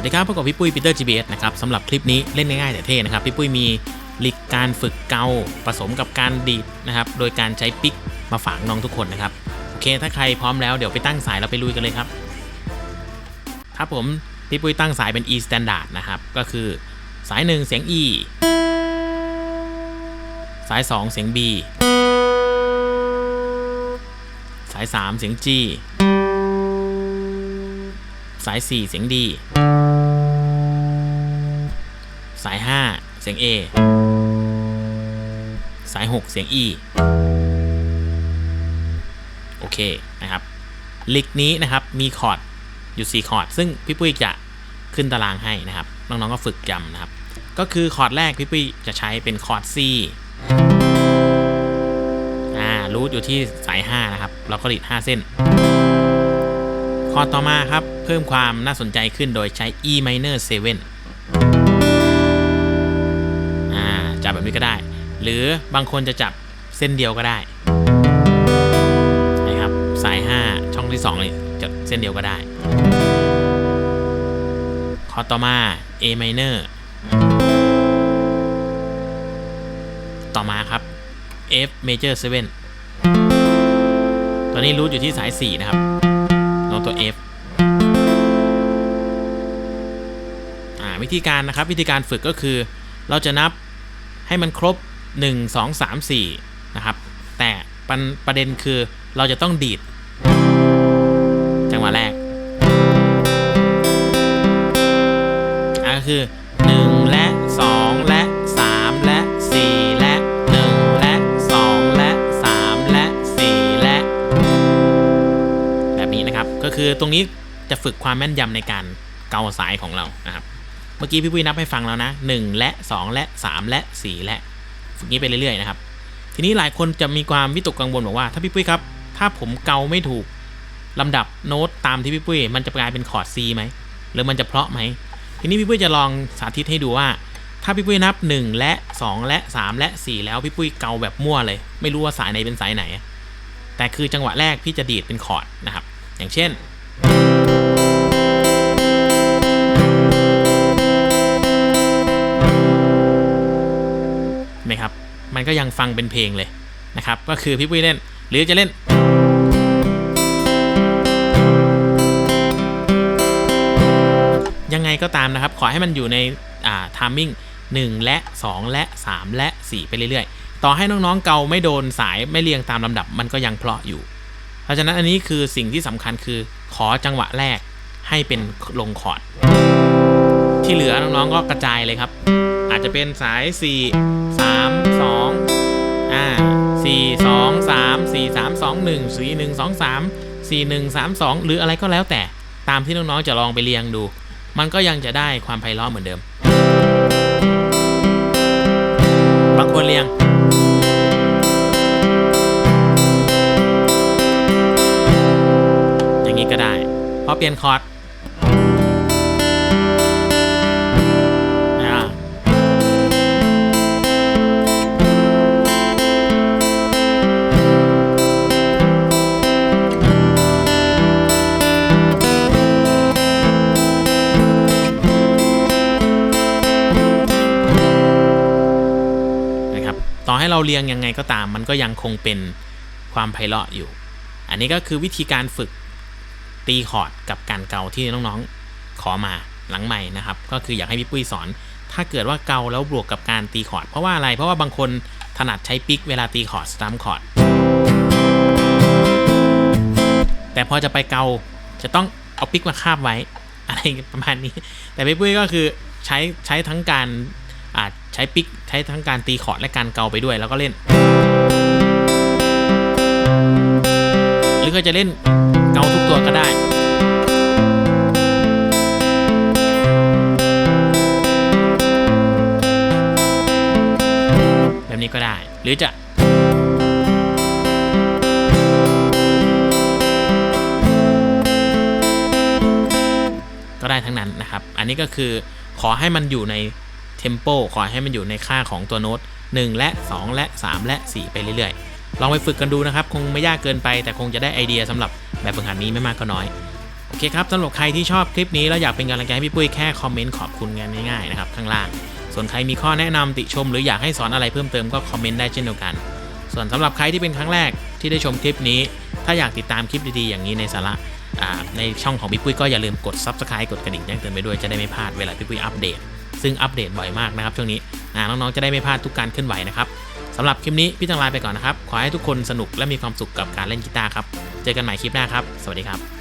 วัสดีครับพบกับพี่ปุ้ยปีเตอร์ GBS นะครับสำหรับคลิปนี้เล่นง่ายๆแต่เท่นะครับพี่ปุ้ยมีลิกการฝึกเกาผสมกับการดีดนะครับโดยการใช้ปิกมาฝากน้องทุกคนนะครับโอเค ถ้าใครพร้อมแล้วเดี๋ยวไปตั้งสายเราไปลุยกันเลยครับ ครับผมพี่ปุ้ยตั้งสายเป็น E standard นะครับก็คือสาย1เสียง E สาย 2 เสียง B สาย 3 เสียง G สาย 4 เสียง D สาย 5 เสียง A สาย 6 เสียง E โอเคนะครับลิกนี้นะครับมีคอร์ดอยู่4คอร์ดซึ่งพี่ปุ้ยจะขึ้นตารางให้นะครับ น้องๆก็ฝึกจำนะครับ ก็คือคอร์ดแรกพี่ปุ้ยจะใช้เป็นคอร์ด C อ่ารูทอยู่ที่สาย 5 นะครับ เราก็ดีด5เส้น คอร์ดต่อมาครับ เพิ่มความน่าสนใจขึ้นโดยใช้ E minor 7 หรือบางคนจะจับเส้นเดียวก็ได้นะครับสาย 5 ช่องที่2เลยจะเส้นเดียวก็ได้คอต่อมา A minor ต่อมาครับ F major 7ตอนนี้รูทอยู่ที่สาย 4 นะครับน้องตัว F อ่าวิธีการนะครับวิธีการฝึกก็คือเราจะนับให้มันครบ 1 2 3 4 นะครับ แต่ปรประเด็นคือเราจะต้องดีด จังหวะแรกอ่าคือ 1 และ 2 และ 3 และ 4 และ 1 และ 2 และ 3 และ 4 และ แบบนี้นะครับ ก็คือตรงนี้จะฝึกความแม่นยำในการเกาสายของเรานะครับ เมื่อกี้พี่ปุ้ยนับให้ฟังแล้วนะ 1 และ 2 และ 3 และ 4 และ ฝึกนี้ไปเรื่อยๆนะครับ ทีนี้หลายคนจะมีความวิตกกังวลบอกว่าถ้าพี่ปุ้ยครับ ถ้าผมเกาไม่ถูกลำดับโน้ตตามที่พี่ปุ้ย มันจะกลายเป็นคอร์ด C ไหมหรือมันจะเพาะไหมทีนี้พี่ปุ้ยจะลองสาธิตให้ดูว่า ถ้าพี่ปุ้ยนับ 1 และ 2 และ 3 และ 4 แล้วพี่ปุ้ยเกาแบบมั่วเลย ไม่รู้ว่าสายไหนเป็นสายไหน แต่คือจังหวะแรกพี่จะดีดเป็นคอร์ดนะครับ อย่างเช่น มันก็ยังฟังเป็นเพลงเลยนะครับ ก็คือพี่ปุ้ยเล่น หรือจะเล่น ยังไงก็ตามนะครับ ขอให้มันอยู่ในอ่าทามมิ่ง1และ 2 และ 3 และ 4 ไปเรื่อยๆ ต่อให้น้องๆเกาไม่โดนสายไม่เรียงตามลำดับมันก็ยังเพราะอยู่ เพราะฉะนั้นอันนี้คือสิ่งที่สำคัญคือขอจังหวะแรกให้เป็นลงคอร์ดที่เหลือน้องๆก็กระจายเลยครับ อาจจะเป็นสาย 4 3 2อ่า4 2 3 4 3 2 1 4 1 2 3 4 1 3 2 หรืออะไรก็แล้วแต่ตามที่น้องๆจะลองไปเรียงดู มันก็ยังจะได้ความไพเราะเหมือนเดิม บางคนเรียงอย่างนี้ก็ได้พอเปลี่ยนคอร์ด ให้เราเรียงยังไงก็ตาม มันก็ยังคงเป็นความไพเราะอยู่ อันนี้ก็คือวิธีการฝึกตีคอร์ดกับการเกาที่น้องๆขอมาหลังใหม่นะครับ ก็คืออยากให้พี่ปุ้ยสอน ถ้าเกิดว่าเกาแล้วบวกกับการตีคอร์ดเพราะว่าอะไร เพราะว่าบางคนถนัดใช้ปิกเวลาตีคอร์ดสตัมคอร์ดแต่พอจะไปเกาจะต้องเอาปิกมาคาบไว้อะไรประมาณนี้ แต่พี่ปุ้ยก็คือใช้ใช้ทั้งการอาจ ช้ปิกใช้ทั้งการตีคอร์ดและการเกาไปด้วย แล้วก็เล่น หรือก็จะเล่นเกาทุกตัวก็ได้แบบนี้ก็ได้ หรือจะ ก็ได้ทั้งนั้นนะครับ อันนี้ก็คือขอให้มันอยู่ใน เทมโปขอให้มันอยู่ในค่าของตัวโน้ต1และ 2 และ 3 และ 4 ไปเรื่อยๆ ลองไปฝึกกันดูนะครับ คงไม่ยากเกินไป แต่คงจะได้ไอเดียสำหรับแบบฝึกหัดนี้ไม่มากก็น้อย โอเคครับสำหรับใครที่ชอบคลิปนี้แล้วอยากเป็นกำลังใจให้พี่ปุ้ยแค่คอมเมนต์ขอบคุณกันง่ายๆนะครับข้างล่าง ส่วนใครมีข้อแนะนำติชม หรืออยากให้สอนอะไรเพิ่มเติมก็คอมเมนต์ได้เช่นเดียวกัน ส่วนสำหรับใครที่เป็นครั้งแรกที่ได้ชมคลิปนี้ ถ้าอยากติดตามคลิปดีๆอย่างนี้ในสาระในช่องของพี่ปุ้ยก็อย่าลืมกด subscribe กดกระดิ่งแจ้งเตือนไปด้วยจะได้ไม่พลาดเวลาพี่ปุ้ยอัปเดต ซึ่งอัปเดตบ่อยมากนะครับช่วงนี้น้องๆจะได้ไม่พลาดทุกการเคลื่อนไหวนะครับสำหรับคลิปนี้พี่ต้องลาไปก่อนนะครับขอให้ทุกคนสนุกและมีความสุขกับการเล่นกีตาร์ครับเจอกันใหม่คลิปหน้าครับ สวัสดีครับ